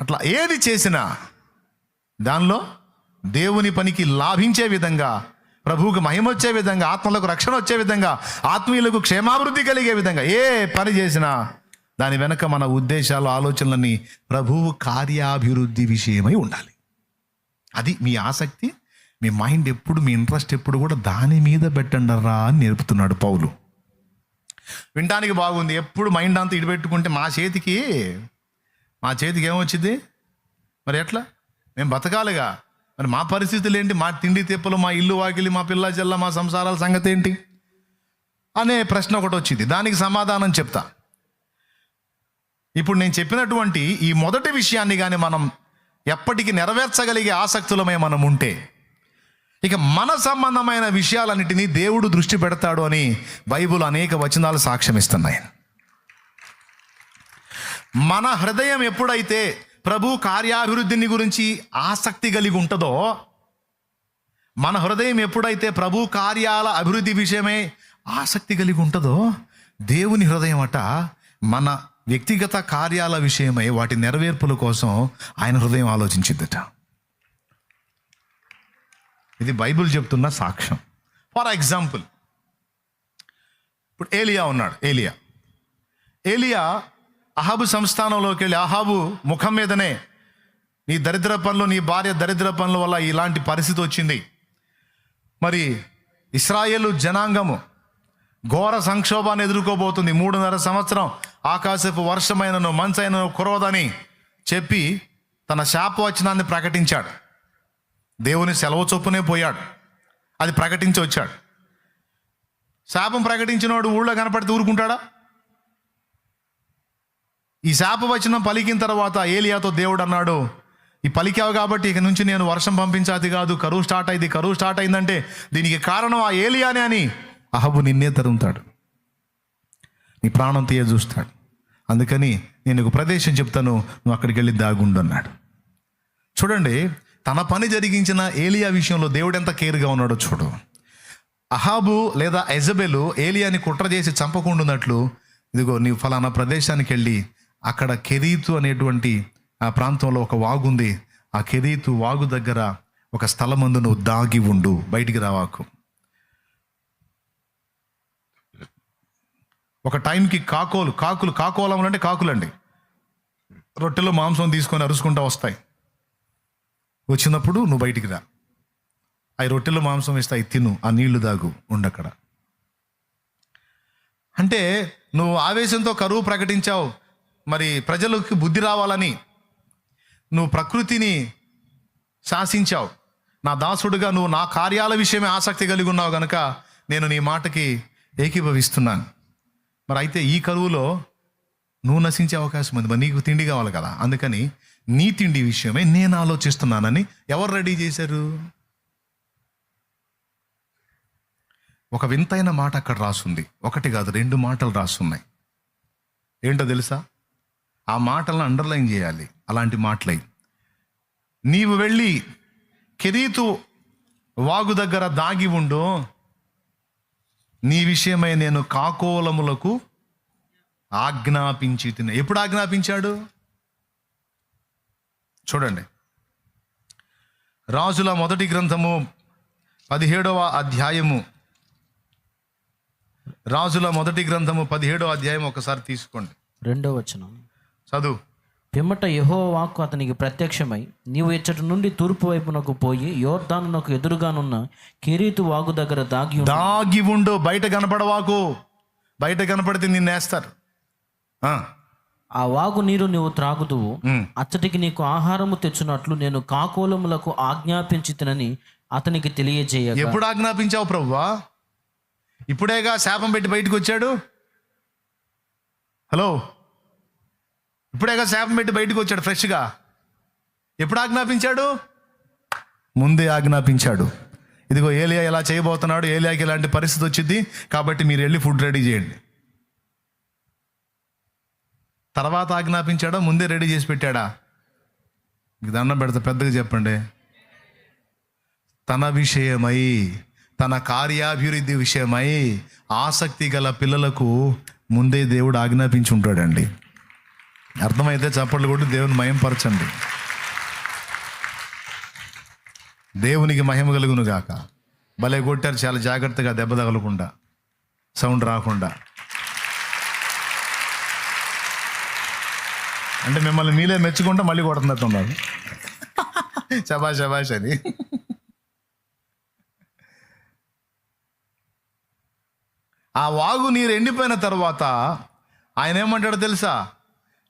అట్లా ఏది చేసినా దానిలో దేవుని పనికి లాభించే విధంగా ప్రభువుకు మహిమ వచ్చే విధంగా ఆత్మలకు రక్షణ వచ్చే విధంగా ఆత్మీయులకు క్షేమాభివృద్ధి కలిగే విధంగా ఏ పని చేసినా దాని వెనక మన ఉద్దేశాలు ఆలోచనలన్నీ ప్రభువు కార్యాభివృద్ధి విషయమై ఉండాలి. అది మీ ఆసక్తి మీ మైండ్ ఎప్పుడు మీ ఇంట్రెస్ట్ ఎప్పుడు కూడా దాని మీద పెట్టండరా అని నేర్పుతున్నాడు పౌలు. వినడానికి బాగుంది. ఎప్పుడు మైండ్ అంతా ఇడిపెట్టుకుంటే మా చేతికి మా చేతికి ఏమొచ్చింది? మరి ఎట్లా? మేము బతకాలిగా. మరి మా పరిస్థితులు ఏంటి మా తిండి తిప్పలు మా ఇల్లు వాకిలి మా పిల్ల చెల్ల మా సంసారాల సంగతి ఏంటి అనే ప్రశ్న ఒకటి వచ్చింది దానికి సమాధానం చెప్తా. ఇప్పుడు నేను చెప్పినటువంటి ఈ మొదటి విషయాన్ని కానీ మనం ఎప్పటికీ నెరవేర్చగలిగే ఆసక్తులమే మనం ఉంటే ఇక మన సంబంధమైన విషయాలన్నిటినీ దేవుడు దృష్టి పెడతాడు అని బైబుల్ అనేక వచనాలు సాక్ష్యమిస్తున్నాయి. మన హృదయం ఎప్పుడైతే ప్రభు కార్యాభివృద్ధిని గురించి ఆసక్తి కలిగి ఉంటుందో మన హృదయం ఎప్పుడైతే ప్రభు కార్యాల అభివృద్ధి విషయమే ఆసక్తి కలిగి ఉంటుందో దేవుని హృదయం అట మన వ్యక్తిగత కార్యాల విషయమై వాటి నెరవేర్పుల కోసం ఆయన హృదయం ఆలోచించిందట ఇది బైబిల్ చెప్తున్న సాక్ష్యం. ఫర్ ఎగ్జాంపుల్ ఇప్పుడు ఏలియా ఉన్నాడు ఏలియా. ఏలియా అహాబు సంస్థానంలోకి వెళ్ళి అహాబు ముఖం మీదనే నీ దరిద్ర పనులు నీ భార్య దరిద్ర పనుల వల్ల ఇలాంటి పరిస్థితి వచ్చింది. మరి ఇస్రాయేలు జనాంగము ఘోర సంక్షోభాన్ని ఎదుర్కోబోతుంది. మూడున్నర సంవత్సరం ఆకాశపు వర్షమైనను మంచైనను కురవదని చెప్పి తన శాపవచనాన్ని ప్రకటించాడు. దేవుని సెలవు చొప్పునే పోయాడు. అది ప్రకటించి వచ్చాడు శాపం ప్రకటించినవాడు ఊళ్ళో కనపడితే ఊరుకుంటాడా? ఈ శాపవచనం పలికిన తర్వాత ఏలియాతో దేవుడు అన్నాడు ఈ పలికావు కాబట్టి ఇక నుంచి నేను వర్షం పంపించాది కాదు కరువు స్టార్ట్ అయింది కరువు స్టార్ట్ అయిందంటే దీనికి కారణం ఆ ఏలియానే అని అహబు నిన్నే తరుముతాడు. నీ ప్రాణం తీయ చూస్తాడు అందుకని నేను ఒక ప్రదేశం చెప్తాను నువ్వు అక్కడికి వెళ్ళి దాగుండు అన్నాడు. చూడండి తన పని జరిగించిన ఏలియా విషయంలో దేవుడు ఎంత కేర్గా ఉన్నాడో చూడు. అహాబు లేదా ఎజబెలు ఏలియాని కుట్ర చేసి చంపకుండున్నట్లు ఇదిగో నీవు ఫలానా ప్రదేశానికి వెళ్ళి అక్కడ కెరీతు అనేటువంటి ఆ ప్రాంతంలో ఒక వాగు ఉంది ఆ కెరీతు వాగు దగ్గర ఒక స్థలమందు నువ్వు దాగి ఉండు. బయటికి రావాకు. ఒక టైంకి కాకోలు కాకులు కాకోలములు అంటే కాకులండి. రొట్టెలో మాంసం తీసుకొని అరుచుకుంటూ వస్తాయి. వచ్చినప్పుడు నువ్వు బయటికి రా. అవి రొట్టెలో మాంసం ఇస్తాయి తిను. ఆ నీళ్ళు దాగు. ఉండక్కడ అంటే నువ్వు ఆవేశంతో కరువు ప్రకటించావు. మరి ప్రజలకు బుద్ధి రావాలని నువ్వు ప్రకృతిని శాసించావు. నా దాసుడుగా నువ్వు నా కార్యాల విషయమే ఆసక్తి కలిగి ఉన్నావు గనక నేను నీ మాటకి ఏకీభవిస్తున్నాను. మరి అయితే ఈ కరువులో నువ్వు నశించే అవకాశం ఉంది. మరి నీకు తిండి కావాలి కదా. అందుకని నీ తిండి విషయమే నేను ఆలోచిస్తున్నానని ఎవరు రెడీ చేశారు? ఒక వింతైన మాట అక్కడ రాసుంది. ఒకటి కాదు రెండు మాటలు రాసున్నాయి. ఏంటో తెలుసా? ఆ మాటలను అండర్లైన్ చేయాలి. అలాంటి మాటలై. నీవు వెళ్ళి కెరీతు వాగు దగ్గర దాగి ఉండు. నీ విషయమై నేను కాకోలములకు ఆజ్ఞాపించి తిన ఎప్పుడు ఆజ్ఞాపించాడు? చూడండి. రాజుల మొదటి గ్రంథము పదిహేడవ అధ్యాయము. రాజుల మొదటి గ్రంథము పదిహేడవ అధ్యాయం ఒకసారి తీసుకోండి. రెండో వచనం. చదువు. పిమ్మట యహో వాక్కు అతనికి ప్రత్యక్షమై నీవు ఇచ్చటి నుండి తూర్పు వైపునకు పోయి యోర్దానునకు ఎదురుగానున్న కిరీతు వాగు దగ్గర దాగి. దాగి ఉండు. బయట కనపడవాకు. బయట కనపడితే నిన్నేస్తారు ఆ, ఆ వాగు నీరు నీవు త్రాగుదువు. అచ్చటికి నీకు ఆహారము తెచ్చునట్లు నేను కాకోలములకు ఆజ్ఞాపించి తినని అతనికి తెలియజేయగా ఎప్పుడు ఆజ్ఞాపించావు ప్రభువా ఇప్పుడేగా శాపం పెట్టి బయటకు వచ్చాడు హలో? ఇప్పుడేగా శాపం పెట్టి బయటకు వచ్చాడు ఫ్రెష్గా. ఎప్పుడు ఆజ్ఞాపించాడు? ముందే ఆజ్ఞాపించాడు. ఇదిగో ఏలియా ఎలా చేయబోతున్నాడు? ఏలియాకి ఇలాంటి పరిస్థితి వచ్చింది? కాబట్టి మీరు వెళ్ళి ఫుడ్ రెడీ చేయండి. తర్వాత ఆజ్ఞాపించాడా? ముందే రెడీ చేసి పెట్టాడా? మీకు దండం పెడతా పెద్దగా చెప్పండి. తన విషయమై తన కార్యాభివృద్ధి విషయమై ఆసక్తి గల పిల్లలకు ముందే దేవుడు ఆజ్ఞాపించి ఉంటాడండి. అర్థమైతే చప్పట్లు కొట్టి దేవుని మయంపరచండి దేవునికి మహిమ కలుగును గాక. భలే కొట్టారు చాలా జాగ్రత్తగా దెబ్బ తగలకుండా సౌండ్ రాకుండా. అంటే మిమ్మల్ని మీలే మెచ్చుకుంటే మళ్ళీ కొడుతున్నట్టున్నారు శబాష్ శబాష్ అని. ఆ వాగు నీరు ఎండిపోయిన తర్వాత ఆయన ఏమంటాడో తెలుసా?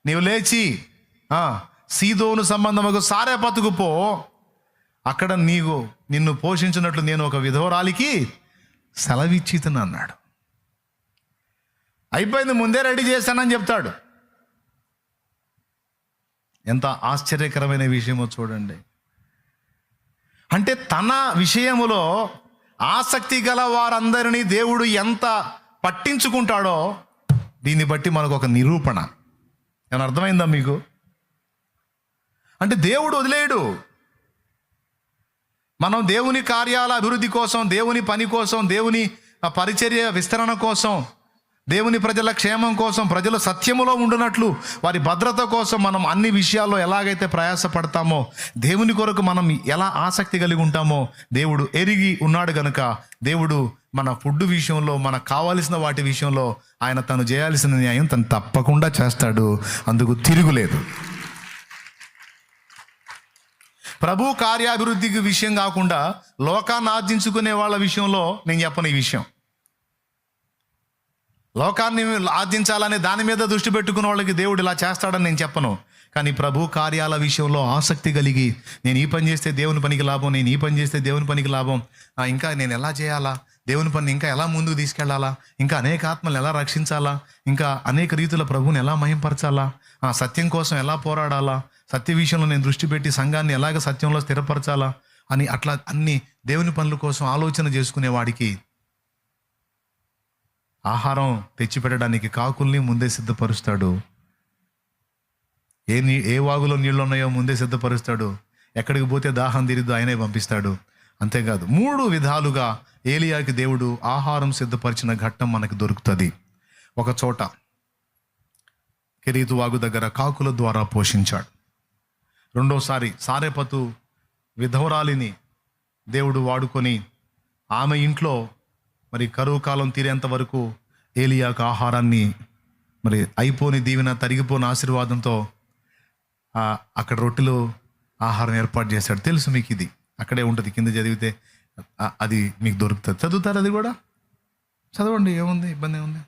నీవు లేచి సీదోను సీదోను సంబంధముకు సారే పతుకుపో. అక్కడ నీకు నిన్ను పోషించినట్లు నేను ఒక విధవరాలికి సెలవిచ్చితను అన్నాడు. అయిపోయింది ముందే రెడీ చేశానని చెప్తాడు. ఎంత ఆశ్చర్యకరమైన విషయమో చూడండి. అంటే తన విషయములో ఆసక్తి గల వారందరినీ దేవుడు ఎంత పట్టించుకుంటాడో దీన్ని బట్టి మనకు ఒక నిరూపణ. ఏమైనా అర్థమైందా మీకు? అంటే దేవుడు వదిలేయడు మనం దేవుని కార్యాల అభివృద్ధి కోసం దేవుని పని కోసం దేవుని పరిచర్య విస్తరణ కోసం దేవుని ప్రజల క్షేమం కోసం ప్రజలు సత్యములో ఉండునట్లు వారి భద్రత కోసం మనం అన్ని విషయాల్లో ఎలాగైతే ప్రయాసపడతామో దేవుని కొరకు మనం ఎలా ఆసక్తి కలిగి ఉంటామో దేవుడు ఎరిగి ఉన్నాడు గనుక దేవుడు మన ఫుడ్ విషయంలో మనకు కావాల్సిన వాటి విషయంలో ఆయన తను చేయాల్సిన న్యాయం తను తప్పకుండా చేస్తాడు. అందుకు తిరుగులేదు. ప్రభు కార్యాభివృద్ధికి విషయం కాకుండా లోకాన్ని ఆర్జించుకునే వాళ్ళ విషయంలో నేను చెప్పను ఈ విషయం. లోకాన్ని ఆర్జించాలనే దాని మీద దృష్టి పెట్టుకున్న వాళ్ళకి దేవుడు ఇలా చేస్తాడని నేను చెప్పను. కానీ ప్రభు కార్యాల విషయంలో ఆసక్తి కలిగి నేను ఈ పని చేస్తే దేవుని పనికి లాభం నేను ఈ పని చేస్తే దేవుని పనికి లాభం. ఇంకా నేను ఎలా చేయాలా? దేవుని పని ఇంకా ఎలా ముందుకు తీసుకెళ్ళాలా? ఇంకా అనేక ఆత్మలు ఎలా రక్షించాలా? ఇంకా అనేక రీతిలో ప్రభువుని ఎలా మహింపరచాలా? ఆ సత్యం కోసం ఎలా పోరాడాలా? సత్య విషయంలో నేను దృష్టి పెట్టి సంఘాన్ని ఎలాగ సత్యంలో స్థిరపరచాలా? అని అట్లా అన్ని దేవుని పనుల కోసం ఆలోచన చేసుకునే వాడికి ఆహారం తెచ్చిపెట్టడానికి కాకుల్ని ముందే సిద్ధపరుస్తాడు. ఏ నీ ఏ వాగులో నీళ్ళు ఉన్నాయో ముందే సిద్ధపరుస్తాడు. ఎక్కడికి పోతే దాహం తీరిద్దో ఆయనే పంపిస్తాడు. అంతేకాదు మూడు విధాలుగా ఏలియాకి దేవుడు ఆహారం సిద్ధపరిచిన ఘట్టం మనకు దొరుకుతుంది. ఒక చోట కిరీతు వాగు దగ్గర కాకుల ద్వారా పోషించాడు. రెండోసారి సారేపతు విధవరాలిని దేవుడు వాడుకొని ఆమె ఇంట్లో మరి కరువు కాలం తీరేంత వరకు ఏలియాకు ఆహారాన్ని మరి అయిపోని దీవెన తరిగిపోని ఆశీర్వాదంతో అక్కడ రొట్టెలు ఆహారం ఏర్పాటు చేశాడు. తెలుసు మీకు ఇది. అక్కడే ఉంటుంది కింద చదివితే అది మీకు దొరుకుతుంది. చదువుతారు అది కూడా? చదవండి ఏముంది? ఇబ్బంది ఏముంది?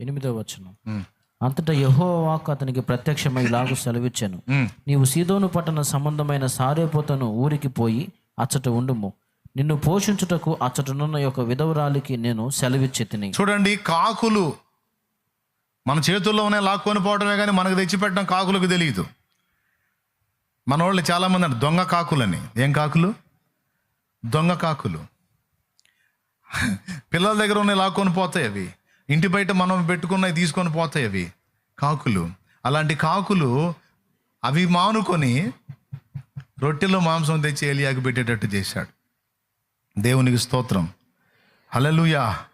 ఎనిమిదో వచనం. అంతటా యహో వాక్ అతనికి ప్రత్యక్షమై ఇలాగు సెలవిచ్చాను. నీవు సీదోను పట్టణ సంబంధమైన సారేపోతను ఊరికి పోయి అచ్చట ఉండుము. నిన్ను పోషించుటకు అచ్చటనున్న యొక్క విధవరాలికి నేను సెలవిచ్చి తిని. చూడండి కాకులు మన చేతుల్లోనే లాక్కొని పోవడమే కానీ మనకు తెచ్చిపెట్టడం కాకులకు తెలియదు మన వాళ్ళు చాలామంది అంటారు దొంగ కాకులని. ఏం కాకులు? దొంగ కాకులు. పిల్లల దగ్గర ఉన్నాయి లాక్కొని పోతాయి అవి. ఇంటి బయట మనం పెట్టుకున్నవి తీసుకొని పోతాయి అవి. కాకులు. అలాంటి కాకులు అవి మానుకొని రొట్టెలో మాంసం తెచ్చి ఏలియాకి పెట్టేటట్టు చేశాడు. దేవునికి స్తోత్రం. హలలుయా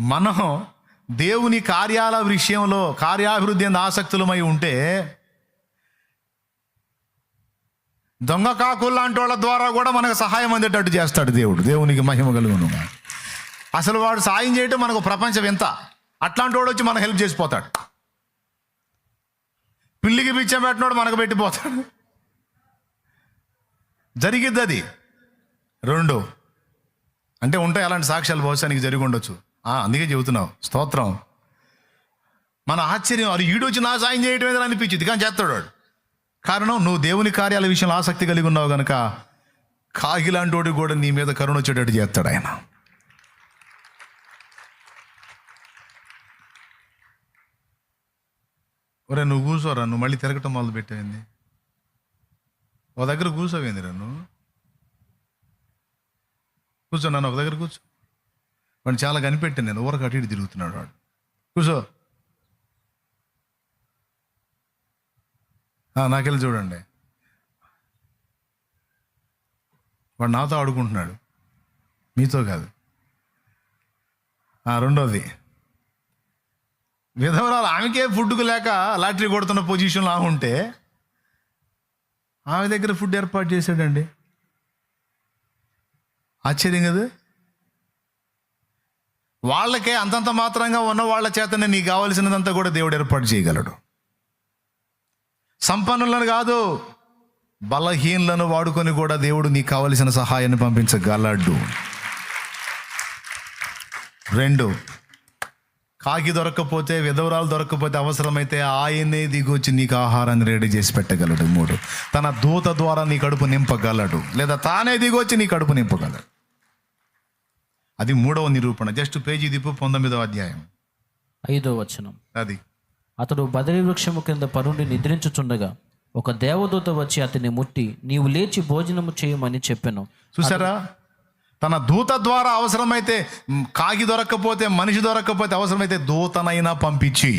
మనం దేవుని కార్యాల విషయంలో కార్యాభివృద్ధి అందు ఆసక్తులమై ఉంటే దొంగ కాకులు లాంటి వాళ్ళ ద్వారా కూడా మనకు సహాయం అందేటట్టు చేస్తాడు దేవుడు. దేవునికి మహిమ కలుగును. అసలు వాడు సాయం చేయటం మనకు ప్రపంచం ఎంత? అట్లాంటి వాడు వచ్చి మనకు హెల్ప్ చేసిపోతాడు. పిల్లికి పిచ్చం పెట్టినోడు మనకు పెట్టిపోతాడు. జరిగిద్ది అది రెండు. అంటే ఉంటాయి అలాంటి సాక్ష్యాలు బహుశా నీకు జరిగి ఉండొచ్చు. ఆ, అందుకే చెబుతున్నావు. స్తోత్రం. మన ఆశ్చర్యం అది ఈడొచ్చి నా సాయం చేయటం ఏదో అనిపించింది కానీ చేస్తాడు వాడు. కారణం నువ్వు దేవుని కార్యాల విషయంలో ఆసక్తి కలిగి ఉన్నావు కనుక కాగిలాంటి వాడికి కూడా నీ మీద కరుణ వచ్చేటట్టు చేస్తాడు ఆయన. ఒరే నువ్వు కూర్చోరా నువ్వు మళ్ళీ తిరగటం మొదలు పెట్టాయింది ఒక దగ్గర కూర్చోవేందిరా నువ్వు? కూర్చో నన్ను ఒక దగ్గర కూర్చో. వాడిని చాలా కనిపెట్టాను నేను ఊరకు అటు ఇటు తిరుగుతున్నాడు వాడు. కూర్చో. నాకెళ్ళి చూడండి. వాడు నాతో ఆడుకుంటున్నాడు. మీతో కాదు. రెండోది. విధవరాలు ఆమెకే ఫుడ్కు లేక లాటరీ కొడుతున్న పొజిషన్లో ఆమె ఉంటే ఆమె దగ్గర ఫుడ్ ఏర్పాటు చేశాడండి. ఆశ్చర్యం కదా? వాళ్ళకే అంతంత మాత్రంగా ఉన్న వాళ్ళ చేతనే నీకు కావలసినదంతా కూడా దేవుడు ఏర్పాటు చేయగలడు. సంపన్నులను కాదు బలహీనలను వాడుకొని కూడా దేవుడు నీకు కావలసిన సహాయాన్ని పంపించగలడు. రెండు కాకి దొరకకపోతే విధవరాలు దొరకకపోతే అవసరమైతే ఆయనే దిగొచ్చి నీకు ఆహారాన్ని రెడీ చేసి పెట్టగలడు. మూడు తన దూత ద్వారా నీ కడుపు నింపగలడు. లేదా తానే దిగొచ్చి నీ కడుపు నింపగలడు. అది మూడవ నిరూపణ. జస్ట్ పేజీ దిప్పు పంతొమ్మిదవ అధ్యాయం. ఐదో వచనం. అది. అతడు బదరి వృక్షము కింద పరుండి నిద్రించుచుండగా ఒక దేవదూత వచ్చి అతన్ని ముట్టి నీవు లేచి భోజనము చేయమని చెప్పాను. చూసారా తన దూత ద్వారా అవసరమైతే కాకి దొరక్కపోతే మనిషి దొరక్కపోతే అవసరమైతే దూతనైనా పంపించి.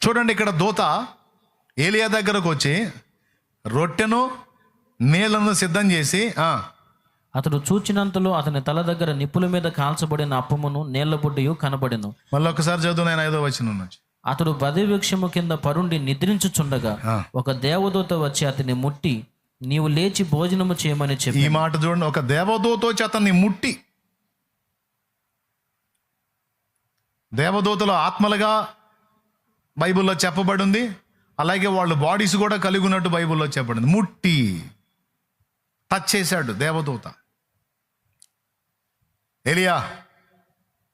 చూడండి ఇక్కడ దూత ఏలియా దగ్గరకు వచ్చి రొట్టెను నీళ్ళను సిద్ధం చేసి ఆ, అతడు చూచినంతలో అతని తల దగ్గర నిప్పుల మీద కాల్చబడిన అప్పమును నీళ్ళ బుడ్డియు కనబడెను. మళ్ళీ ఒకసారి చదువు నేను ఐదో వచ్చిన నుంచి. అతడు వృక్షము కింద పరుండి నిద్రించుచుండగా. ఒక దేవదూత వచ్చి అతన్ని ముట్టి నీవు లేచి భోజనము చేయమని చెప్పి ఈ మాట చూడండి ఒక దేవదూత వచ్చి అతన్ని ముట్టి. దేవదూతలు ఆత్మలుగా బైబిల్లో చెప్పబడి ఉంది అలాగే వాళ్ళు బాడీస్ కూడా కలిగి ఉన్నట్టు బైబిల్లో చెప్పబడింది. ముట్టి టచ్ చేశాడు దేవదూత. ఎలియా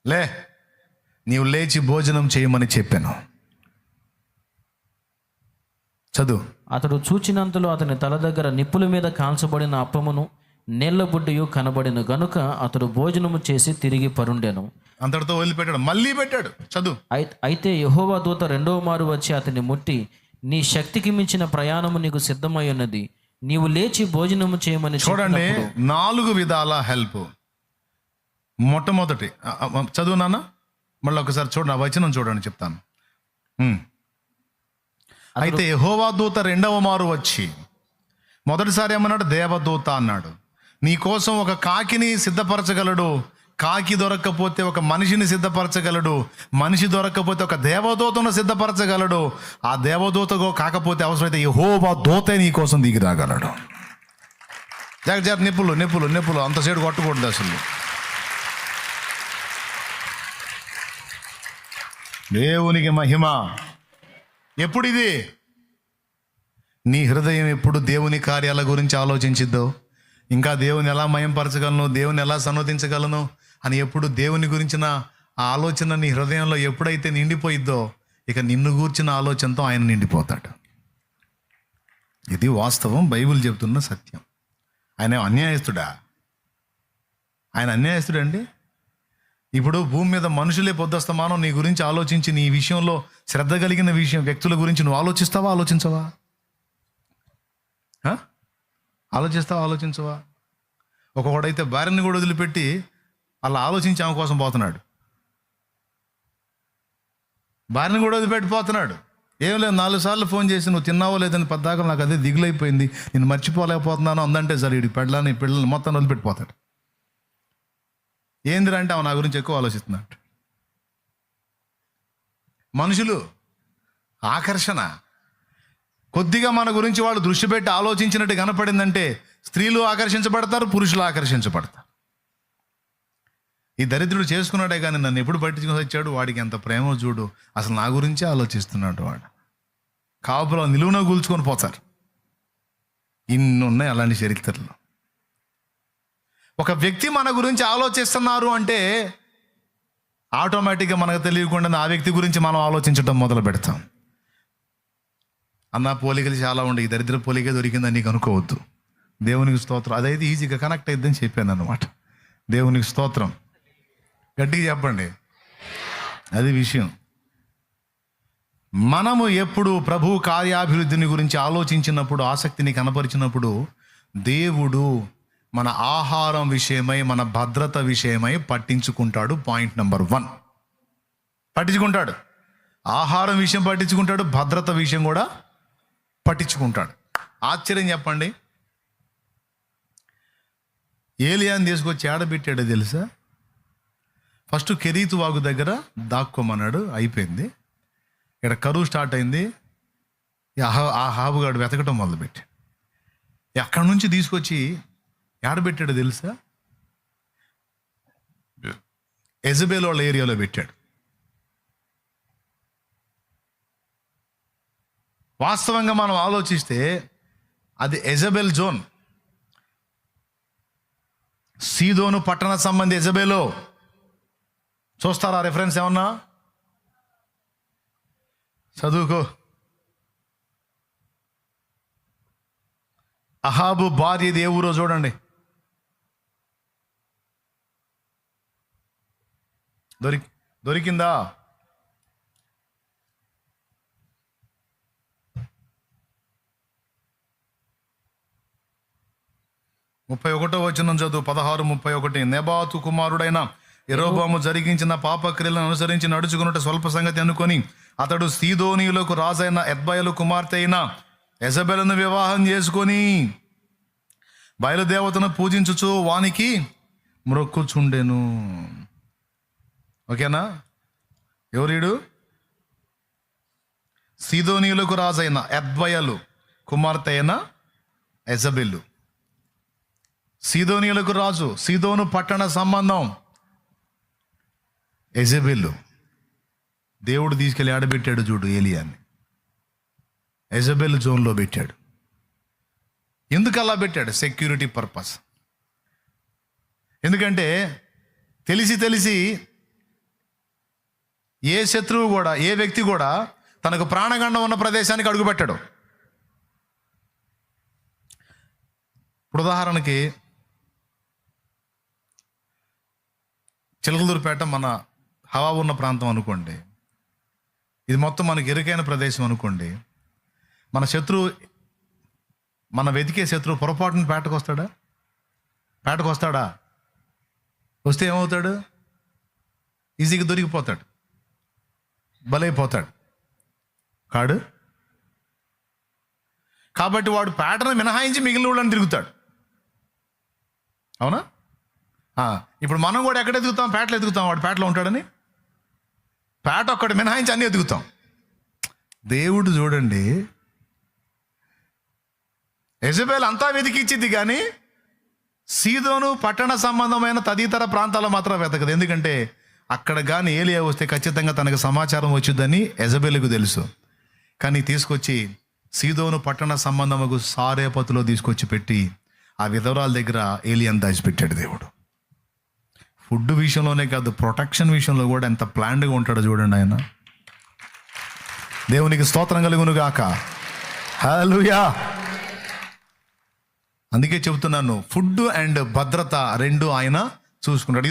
లే నీవు లేచి భోజనం చేయమని చెప్పాను. చదువు. అతడు చూచినంతలో అతని తల దగ్గర నిప్పుల మీద కాల్చబడిన అప్పమును నీళ్ళ బుడ్డియు కనబడిన గనుక అతడు భోజనము చేసి తిరిగి పరుండెను. అంతటితో వదిలిపెట్టాడు. మళ్ళీ పెట్టాడు. చదువు. అయి- అయితే యెహోవా దూత రెండవ మారు వచ్చి అతన్ని ముట్టి నీ శక్తికి మించిన ప్రయాణము నీకు సిద్ధమై ఉన్నది. నీవు లేచి భోజనము చేయమని చూడండి నాలుగు విధాల హెల్ప్. మొట్టమొదటి. చదువు నాన్న? మళ్ళీ ఒకసారి చూడండి ఆ వచనం చూడండి చెప్తాను. అయితే యెహోవా దూత రెండవ మారు వచ్చి మొదటిసారి ఏమన్నాడు? దేవదూత అన్నాడు. నీ కోసం ఒక కాకిని సిద్ధపరచగలడు కాకి దొరక్కపోతే ఒక మనిషిని సిద్ధపరచగలడు మనిషి దొరక్కపోతే ఒక దేవదూతను సిద్ధపరచగలడు ఆ దేవదూతగా కాకపోతే అవసరమైతే యెహోవా దూతే నీ కోసం దిగి రాగలడు. జాగ్రత్త నిప్పులు నిప్పులు నిప్పులు. అంత సైడు కొట్టకూడదు అసలు. దేవునికి మహిమ. ఎప్పుడు ఇది నీ హృదయం ఎప్పుడు దేవుని కార్యాల గురించి ఆలోచించిద్దో? ఇంకా దేవుని ఎలా మయంపరచగలను? దేవుని ఎలా సన్నోదించగలను అని ఎప్పుడు దేవుని గురించిన ఆ ఆలోచన నీ హృదయంలో ఎప్పుడైతే నిండిపోయిద్దో ఇక నిన్ను గూర్చిన ఆలోచనతో ఆయన నిండిపోతాడు. ఇది వాస్తవం బైబిల్ చెబుతున్న సత్యం. ఆయన అన్యాయస్తుడా? ఆయన అన్యాయస్తుడా అండి ఇప్పుడు భూమి మీద మనుషులే పొద్దుస్తమానం నీ గురించి ఆలోచించి నీ విషయంలో శ్రద్ధ కలిగిన విషయం వ్యక్తుల గురించి నువ్వు ఆలోచిస్తావా ఆలోచించవా? ఆలోచిస్తావా ఆలోచించవా? ఒకడైతే భార్యని కూడా వదిలిపెట్టి అలా ఆలోచించి ఆమె కోసం పోతున్నాడు. భార్యని కూడా వదిలిపెట్టి పోతున్నాడు. ఏం లేదు నాలుగు సార్లు ఫోన్ చేసి నువ్వు తిన్నావో లేదని పద్దాక నాకు అదే దిగులైపోయింది. నేను మర్చిపోలేకపోతున్నాను. అందంటే సరే ఇటు పెళ్ళని పిల్లల్ని మొత్తం వదిలిపెట్టిపోతాడు ఏందిరంటే ఆమె నా గురించి ఎక్కువ ఆలోచిస్తున్నాడు. మనుషులు ఆకర్షణ. కొద్దిగా మన గురించి వాళ్ళు దృష్టి పెట్టి ఆలోచించినట్టు కనపడిందంటే స్త్రీలు ఆకర్షించబడతారు పురుషులు ఆకర్షించబడతారు. ఈ దరిద్రుడు చేసుకున్నాడే కానీ నన్ను ఎప్పుడు పట్టించుకొని వచ్చాడు? వాడికి ఎంత ప్రేమ చూడు. అసలు నా గురించే ఆలోచిస్తున్నాడు వాడు. కాపులో నిలువున కూల్చుకొని పోతారు. ఇన్ని ఉన్నాయి అలాంటి చరిత్రలు. ఒక వ్యక్తి మన గురించి ఆలోచిస్తున్నారు అంటే ఆటోమేటిక్గా మనకు తెలియకుండా ఆ వ్యక్తి గురించి మనం ఆలోచించడం మొదలు పెడతాం. అన్న పోలికలు చాలా ఉండే దరిద్ర పోలిక దొరికిందని నీకు అనుకోవద్దు. దేవునికి స్తోత్రం. అదైతే ఈజీగా కనెక్ట్ అయిద్దని చెప్పాను అనమాట దేవునికి స్తోత్రం. గట్టిగా చెప్పండి. అది విషయం. మనము ఎప్పుడు ప్రభు కార్యాభివృద్ధిని గురించి ఆలోచించినప్పుడు ఆసక్తిని కనపరిచినప్పుడు దేవుడు మన ఆహారం విషయమై మన భద్రత విషయమై పట్టించుకుంటాడు పాయింట్ నెంబర్ వన్. పట్టించుకుంటాడు. ఆహారం విషయం పట్టించుకుంటాడు భద్రత విషయం కూడా పట్టించుకుంటాడు. ఆశ్చర్యం చెప్పండి. ఏలియాని తీసుకొచ్చి ఏడబెట్టాడో తెలుసా? ఫస్ట్ కెరీతు వాగు దగ్గర దాక్కోమన్నాడు అయిపోయింది. ఇక్కడ కరువు స్టార్ట్ అయింది. ఆ హాబుగాడు వెతకటం మొదలుపెట్టి ఎక్కడి నుంచి తీసుకొచ్చి ఏడబెట్టాడు తెలుసా? ఎజబేల్ వాళ్ళ ఏరియాలో పెట్టాడు. వాస్తవంగా మనం ఆలోచిస్తే అది ఎజబెల్ జోన్. సీదోను పట్టణ సంబంధి ఎజబేలో చూస్తారా రెఫరెన్స్ ఏమన్నా? చదువుకో. అహాబు భార్యది ఏ ఊరో చూడండి. దొరి దొరికిందా? ముప్పై ఒకటో వచ్చిన చదువు పదహారు ముప్పై ఒకటి. నెబాతు కుమారుడైన ఎరోబాము జరిగించిన పాపక్రియలను అనుసరించి నడుచుకున్నట్టు స్వల్ప సంగతి అనుకొని అతడు సీదోనీయులకు రాజైన ఎద్బయలు కుమార్తె అయిన ఎజబెలను వివాహం చేసుకొని బయలుదేవతను పూజించుచు వానికి మ్రొక్కుచుండెను. ఓకేనా? ఎవరీడు? సీదోనీయులకు రాజైన ఎద్వయలు కుమార్తె అయిన ఎజబెల్లు సీదోనీయులకు రాజు సీదోను పట్టణ సంబంధం ఎజబెల్లు దేవుడు తీసుకెళ్ళి ఆడబెట్టాడు చూడు ఏలియాన్ని ఎజబెల్ జోన్లో పెట్టాడు. ఎందుకు అలా పెట్టాడు? Security purpose. ఎందుకంటే తెలిసి తెలిసి ఏ శత్రువు కూడా ఏ వ్యక్తి కూడా తనకు ప్రాణగండం ఉన్న ప్రదేశానికి అడుగుపెట్టాడు. ఇప్పుడు ఉదాహరణకి చిలకలూరుపేట మన హవా ఉన్న ప్రాంతం అనుకోండి. ఇది మొత్తం మనకి ఇరుకైన ప్రదేశం అనుకోండి. మన శత్రువు మన వెతికే శత్రువు పొరపాటున పేటకు వస్తాడా? పేటకు వస్తాడా? వస్తే ఏమవుతాడు? ఈజీగా దొరికిపోతాడు. బలైపోతాడు. కాడు? కాబట్టి వాడు పేటను మినహాయించి మిగిలిన వాళ్ళని తిరుగుతాడు. అవునా? ఇప్పుడు మనం కూడా ఎక్కడ ఎదుగుతాం? పేటలో ఎదుగుతాం. వాడు పేటలో ఉంటాడని? పేట ఒక్కటి మినహాయించి అన్ని ఎదుగుతాం. దేవుడు చూడండి. ఎజబేల్ అంతా వెతికిచ్చింది కానీ సీదోను పట్టణ సంబంధమైన తదితర ప్రాంతాల్లో మాత్రం వెతకదు. ఎందుకంటే అక్కడ కానీ ఏలియా వస్తే ఖచ్చితంగా తనకు సమాచారం వచ్చిందని ఎజబెల్కు తెలుసు. కానీ తీసుకొచ్చి సీదోను పట్టణ సంబంధముకు సారేపతిలో తీసుకొచ్చి పెట్టి ఆ విధవరాల దగ్గర ఏలియన్ దాచిపెట్టాడు దేవుడు. ఫుడ్ విషయంలోనే కాదు ప్రొటెక్షన్ విషయంలో కూడా ఎంత ప్లాన్డ్గా ఉంటాడో చూడండి ఆయన. దేవునికి స్తోత్రం కలుగును గాక. హల్లెలూయా. అందుకే చెబుతున్నాను ఫుడ్ అండ్ భద్రత రెండు ఆయన చూసుకుంటాడు.